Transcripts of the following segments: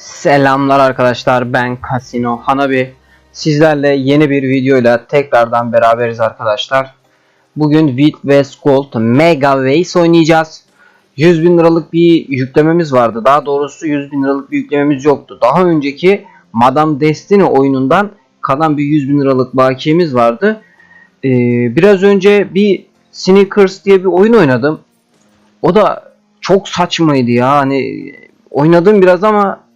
Selamlar arkadaşlar ben Casino Hanabi. Sizlerle yeni bir videoyla tekrardan beraberiz arkadaşlar. Bugün Wild West Gold Mega Race oynayacağız. 100 bin liralık bir yüklememiz vardı. Daha doğrusu 100 bin liralık bir yüklememiz yoktu. Daha önceki Madame Destiny oyunundan kalan bir 100 bin liralık bakiyemiz vardı. Ee, Biraz önce bir Sneakers diye bir oyun oynadım. O da çok saçmaydı ya. Hani oynadım biraz ama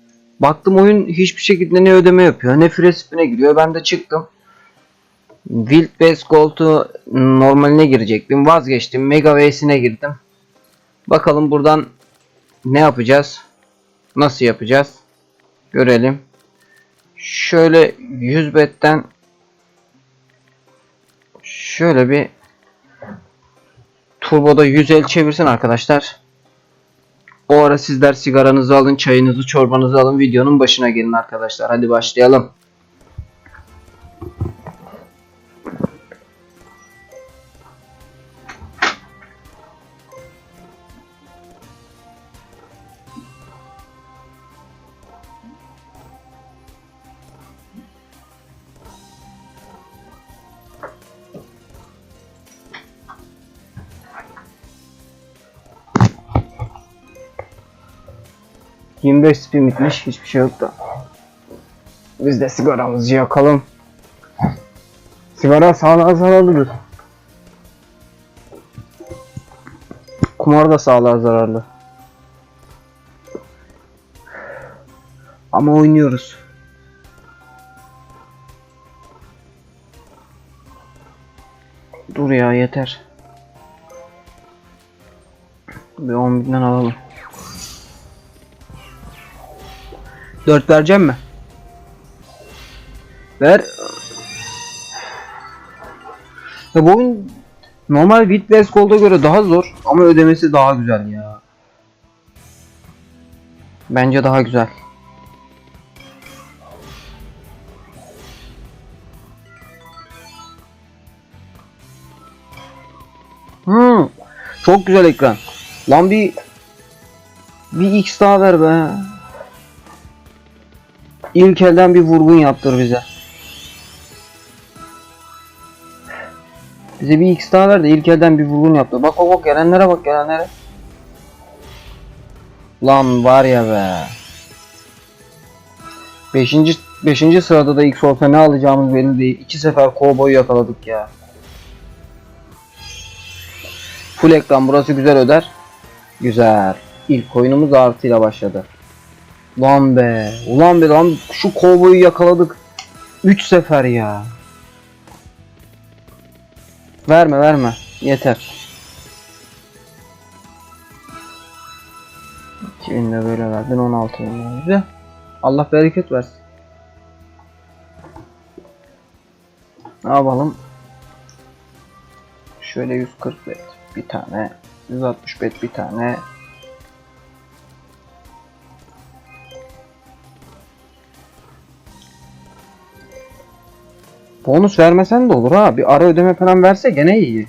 baktım oyun hiçbir şekilde ne ödeme yapıyor ne free giriyor. Ben de çıktım. Wild West Gold'u normaline girecektim. Vazgeçtim. Mega Waste'ine girdim. Bakalım buradan ne yapacağız? Nasıl yapacağız? Görelim. Şöyle 100 betten şöyle bir turboda 100 el çevirsin arkadaşlar o ara sizler sigaranızı alın, çayınızı, çorbanızı alın. Videonun başına gelin arkadaşlar. Hadi başlayalım. ...25 spin bitmiş. Hiçbir şey yok da. Biz de sigaramızı yakalım. Sigara sağlığa zararlıdır. Kumar da sağlığa zararlı. Ama oynuyoruz. Dur ya yeter. Bir 10 binden alalım. 4 vereceğim mi? Ver. Ya bu oyun normal Wild West Gold'a göre daha zor ama ödemesi daha güzel ya. Bence daha güzel. Hmm, çok güzel ekran. Lan bir bir X daha ver be. İlk elden bir vurgun yaptır bize. Bize bir X daha ver de ilk bir vurgun yaptır. Bak bak bak gelenlere bak gelenlere. Lan var ya be. Beşinci, beşinci sırada da X olsa ne alacağımız belli değil. İki sefer kovboyu yakaladık ya. Full ekran burası güzel öder. Güzel. İlk oyunumuz artıyla başladı. Lan be. Ulan be lan şu kovboyu yakaladık. 3 sefer ya. Verme verme. Yeter. 2000 de böyle verdin 16 bin Güzel. Allah bereket versin. Ne yapalım? Şöyle 140 bet bir tane. 160 bet bir tane. Bonus vermesen de olur ha. Bir ara ödeme falan verse gene iyi.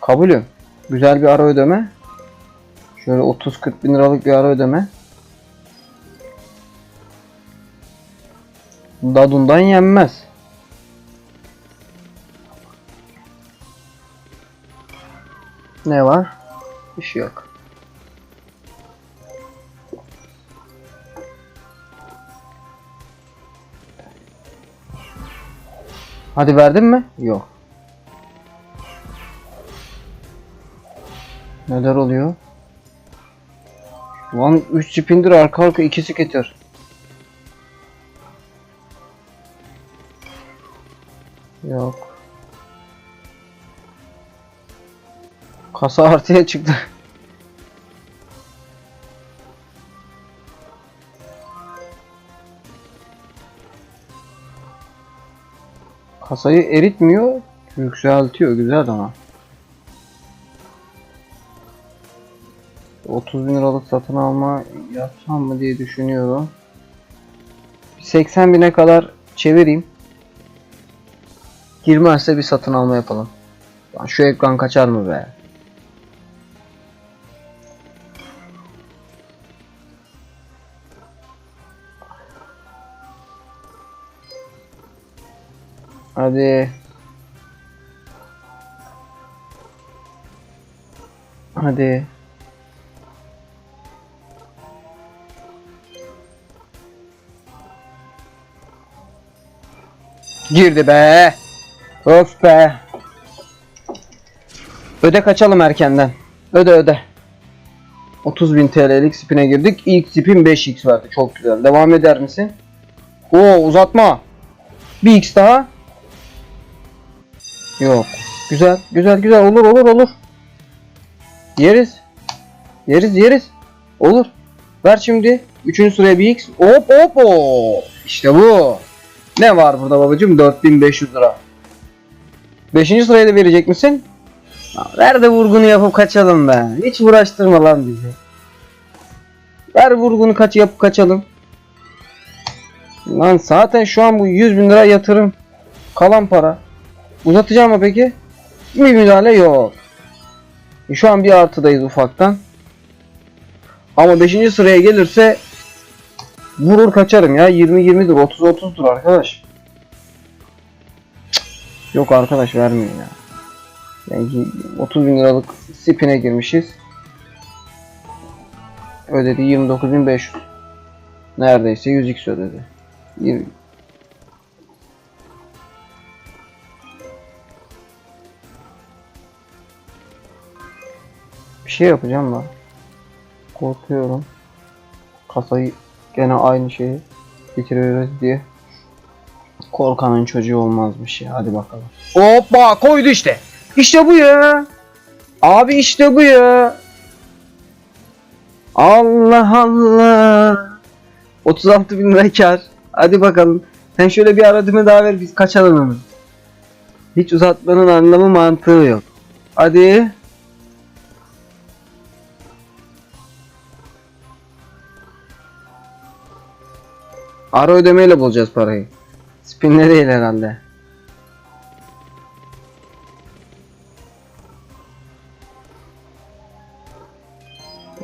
Kabulüm. Güzel bir ara ödeme. Şöyle 30-40 bin liralık bir ara ödeme. Dadundan yenmez. Ne var? Bir şey yok. Hadi verdin mi? Yok. Neler oluyor? Lan 3 spindir arka arka ikisi getir. Yok. Kasa artıya çıktı. Kasayı eritmiyor, yükseltiyor güzel ama. 30 bin liralık satın alma yapsam mı diye düşünüyorum. 80 bine kadar çevireyim. Girmezse bir satın alma yapalım. Şu ekran kaçar mı be? Hadi. Hadi. Girdi be. Of be. Öde kaçalım erkenden. Öde öde. 30.000 TL'lik spine girdik. İlk spin 5x verdi. Çok güzel. Devam eder misin? Oo uzatma. Bir x daha. Yok. Güzel. Güzel güzel. Olur olur olur. Yeriz. Yeriz yeriz. Olur. Ver şimdi. Üçüncü sıraya bir x. Hop hop hop. İşte bu. Ne var burada babacığım? 4500 lira. Beşinci sıraya da verecek misin? Ver de vurgunu yapıp kaçalım be. Hiç uğraştırma lan bizi. Ver vurgunu kaç yapıp kaçalım. Lan zaten şu an bu 100 bin lira yatırım. Kalan para. Uzatacağım mı peki? Bir müdahale yok. Şu an bir artıdayız ufaktan. Ama 5. sıraya gelirse vurur kaçarım ya. 20-20'dir 30-30'dur arkadaş. Yok arkadaş vermiyor ya. Yani 30 bin liralık spine girmişiz. Ödedi 29.500. Neredeyse 100x ödedi. 20. Bir şey yapacağım da. Korkuyorum. Kasayı gene aynı şeyi bitiriyoruz diye. Korkanın çocuğu olmazmış ya. Hadi bakalım. Hoppa koydu işte. İşte bu ya. Abi işte bu ya. Allah Allah. 36 bin lira kar. Hadi bakalım. Sen şöyle bir aradımı daha ver biz kaçalım hemen. Hiç uzatmanın anlamı mantığı yok. Hadi. Ara ödemeyle bulacağız parayı. Spinle değil herhalde.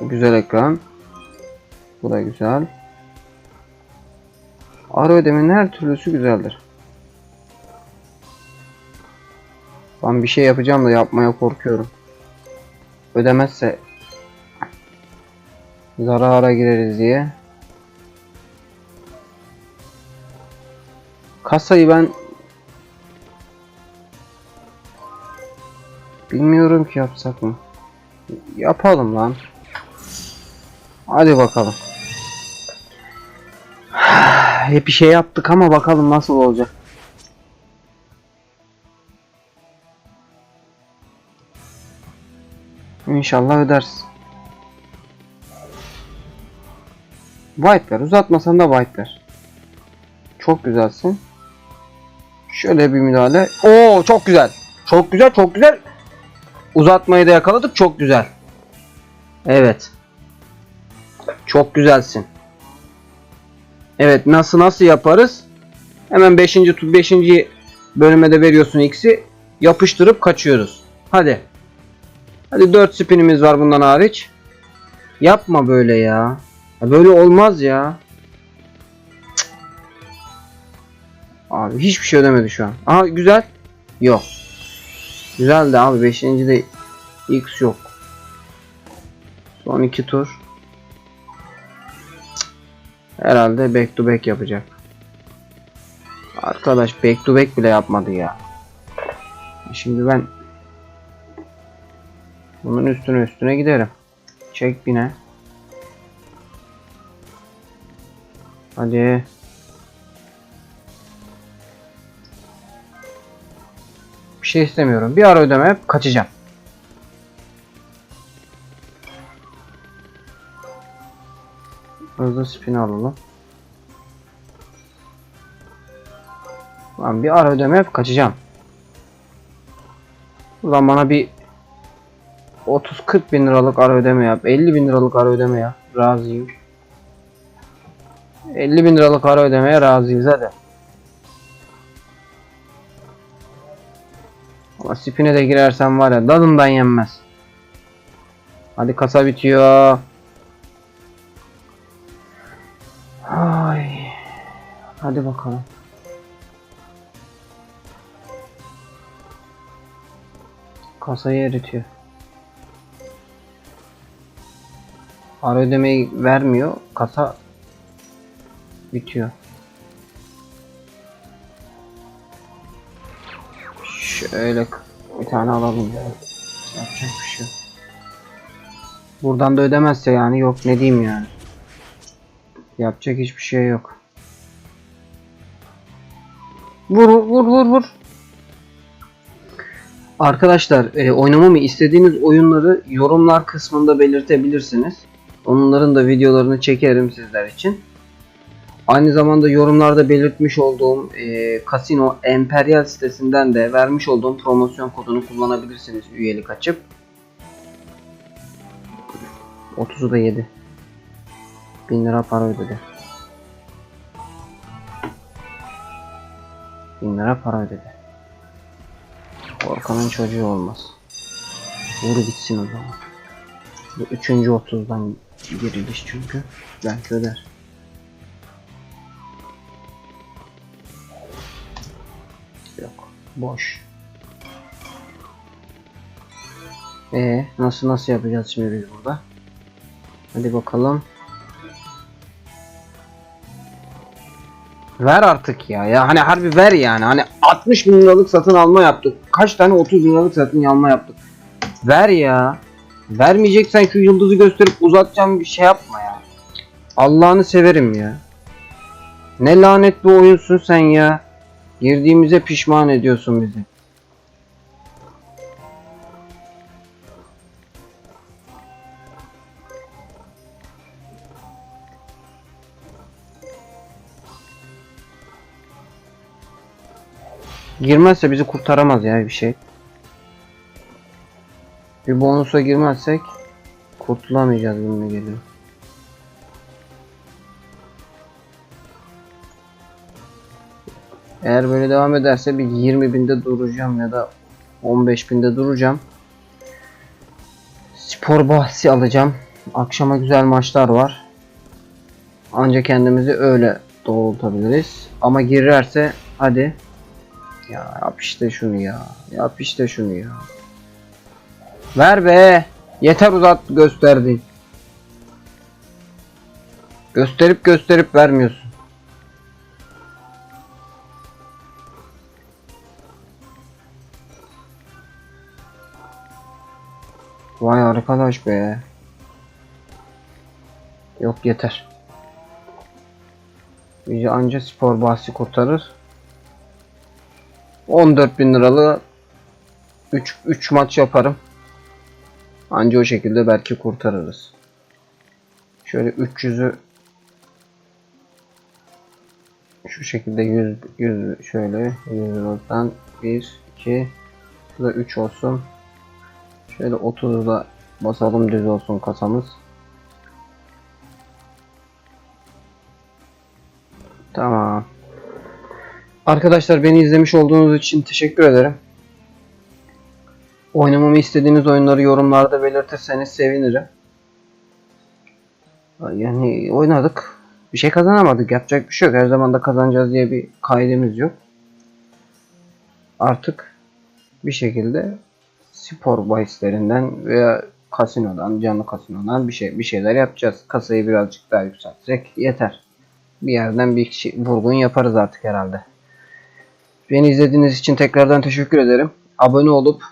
Güzel ekran. Bu da güzel. Ara ödemenin her türlüsü güzeldir. Ben bir şey yapacağım da yapmaya korkuyorum. Ödemezse zarara gireriz diye. Kasayı ben bilmiyorum ki yapsak mı? Yapalım lan. Hadi bakalım. Hep bir şey yaptık ama bakalım nasıl olacak. İnşallah ödersin. White ver. Uzatmasan da white ver. Çok güzelsin. Şöyle bir müdahale. Oo çok güzel. Çok güzel çok güzel. Uzatmayı da yakaladık. Çok güzel. Evet. Çok güzelsin. Evet nasıl nasıl yaparız? Hemen 5. 5. bölüme de veriyorsun x'i. Yapıştırıp kaçıyoruz. Hadi. Hadi 4 spinimiz var bundan hariç. Yapma böyle ya. böyle olmaz ya. Abi hiçbir şey ödemedi şu an. Aha güzel. Yok. Güzeldi abi 5. de x yok. Son iki tur. Herhalde back to back yapacak. Arkadaş back to back bile yapmadı ya. Şimdi ben bunun üstüne üstüne giderim. Çek bine. Hadi. Şey istemiyorum. Bir ara ödeme yap, kaçacağım. Hızlı spin alalım. Lan bir ara ödeme yap kaçacağım. Ulan bana bir 30-40 bin liralık ara ödeme yap. 50 bin liralık ara ödeme yap. Razıyım. 50 bin liralık ara ödemeye razıyız hadi. Asifine de girersen var ya dalından yenmez. Hadi kasa bitiyor. Ay. Hadi bakalım. Kasayı eritiyor. Ara ödemeyi vermiyor. Kasa bitiyor. Şöyle bir tane alalım ya. Yapacak bir şey. Buradan da ödemezse yani yok ne diyeyim yani. Yapacak hiçbir şey yok. Vur vur vur vur. Arkadaşlar e, oynamamı istediğiniz oyunları yorumlar kısmında belirtebilirsiniz. Onların da videolarını çekerim sizler için. Aynı zamanda yorumlarda belirtmiş olduğum e, Casino Imperial sitesinden de vermiş olduğum promosyon kodunu kullanabilirsiniz üyelik açıp. 30'u da yedi. 1000 lira para ödedi. 1000 lira para ödedi. Korkanın çocuğu olmaz. Vur gitsin o zaman. Bu üçüncü 30'dan giriliş çünkü. Belki öder. Boş. Ee, nasıl nasıl yapacağız şimdi biz burada? Hadi bakalım. Ver artık ya. Ya hani harbi ver yani. Hani 60 bin liralık satın alma yaptık. Kaç tane 30 bin liralık satın alma yaptık. Ver ya. Vermeyeceksen şu yıldızı gösterip uzatacağım bir şey yapma ya. Allah'ını severim ya. Ne lanet bir oyunsun sen ya. Girdiğimize pişman ediyorsun bizi. Girmezse bizi kurtaramaz ya bir şey. Bir bonusa girmezsek kurtulamayacağız gibi geliyor. Eğer böyle devam ederse bir 20 binde duracağım ya da 15 binde duracağım. Spor bahsi alacağım. Akşama güzel maçlar var. Ancak kendimizi öyle doğrultabiliriz. Ama girerse hadi. Ya yap işte şunu ya. Yap işte şunu ya. Ver be. Yeter uzat gösterdin. Gösterip gösterip vermiyorsun. Arkadaş be. Yok yeter. Bizi anca spor bahsi kurtarır. 14 bin liralı 3 3 maç yaparım. Anca o şekilde belki kurtarırız. Şöyle 300'ü şu şekilde 100 100 şöyle 100 liradan 1 2 şurada 3 olsun. Şöyle 30'u da basalım düz olsun kasamız. Tamam. Arkadaşlar beni izlemiş olduğunuz için teşekkür ederim. Oynamamı istediğiniz oyunları yorumlarda belirtirseniz sevinirim. Yani oynadık. Bir şey kazanamadık. Yapacak bir şey yok. Her zaman da kazanacağız diye bir kaidemiz yok. Artık bir şekilde spor bahislerinden veya kasinodan, canlı kasinodan bir şey bir şeyler yapacağız. Kasayı birazcık daha yükseltsek yeter. Bir yerden bir şey, vurgun yaparız artık herhalde. Beni izlediğiniz için tekrardan teşekkür ederim. Abone olup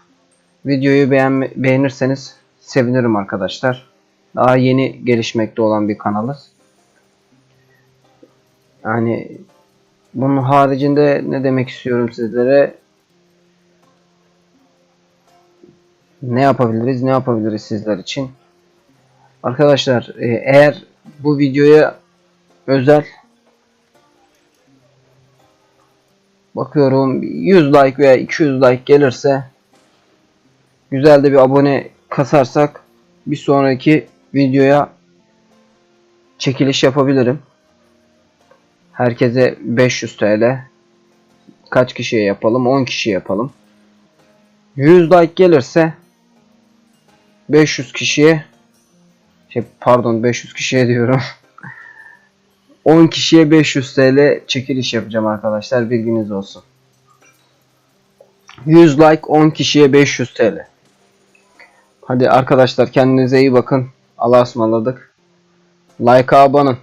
videoyu beğen beğenirseniz sevinirim arkadaşlar. Daha yeni gelişmekte olan bir kanalız. Yani bunun haricinde ne demek istiyorum sizlere? Ne yapabiliriz? Ne yapabiliriz sizler için? Arkadaşlar e, eğer bu videoya özel bakıyorum 100 like veya 200 like gelirse güzel de bir abone kasarsak bir sonraki videoya çekiliş yapabilirim. Herkese 500 TL. Kaç kişiye yapalım? 10 kişiye yapalım. 100 like gelirse 500 kişiye şey pardon 500 kişiye diyorum. 10 kişiye 500 TL çekiliş yapacağım arkadaşlar bilginiz olsun. 100 like 10 kişiye 500 TL. Hadi arkadaşlar kendinize iyi bakın. Allah'a ısmarladık. Like'a abone.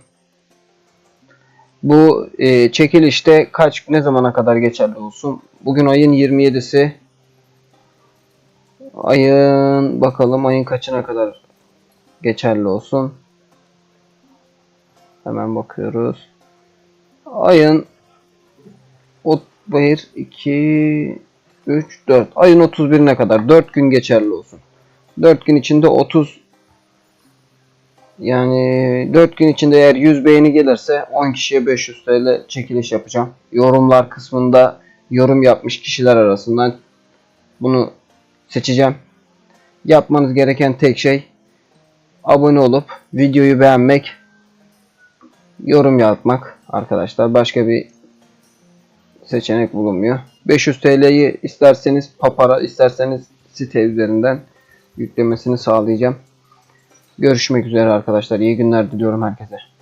Bu e, çekilişte kaç ne zamana kadar geçerli olsun? Bugün ayın 27'si. Ayın bakalım ayın kaçına kadar geçerli olsun. Hemen bakıyoruz. Ayın o hayır 2 3 4 ayın 31'ine kadar 4 gün geçerli olsun. 4 gün içinde 30 yani 4 gün içinde eğer 100 beğeni gelirse 10 kişiye 500 TL çekiliş yapacağım. Yorumlar kısmında yorum yapmış kişiler arasından bunu seçeceğim. Yapmanız gereken tek şey abone olup videoyu beğenmek, yorum yapmak arkadaşlar. Başka bir seçenek bulunmuyor. 500 TL'yi isterseniz papara isterseniz site üzerinden yüklemesini sağlayacağım. Görüşmek üzere arkadaşlar. İyi günler diliyorum herkese.